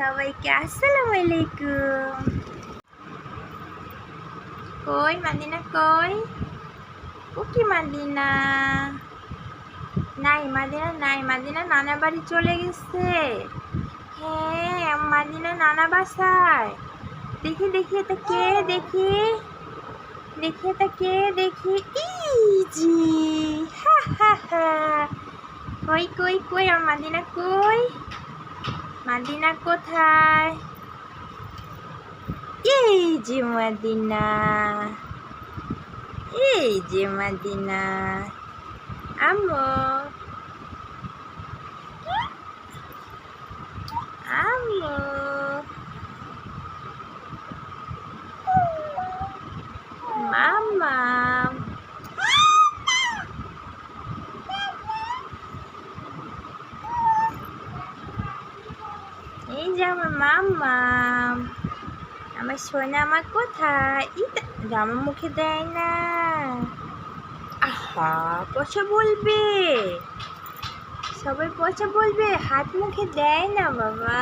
সবাইকে আসসালামু আলাইকুম কই মাদিনা কই ও কি মাদিনা নাই মাদিনা নাই মাদিনা নানা বাড়ি চলে গেছে হ্যাঁ মাদিনা নানা বাসায় দেখি দেখি এটা কে দেখি দেখি এটা কে দেখি ইজি হা হা হা কই কই কই আমার মাদিনা কই মাদিনা কোথায়? এই যে মাদিনা। এই যে মাদিনা। আমো আমো মামা যে আমার মামা আমার সোনা আমার কোথায় ইটা আমার মুখে দেয় না আহা পচা বলবে সবাই পচা বলবে হাত মুখে দেয় না বাবা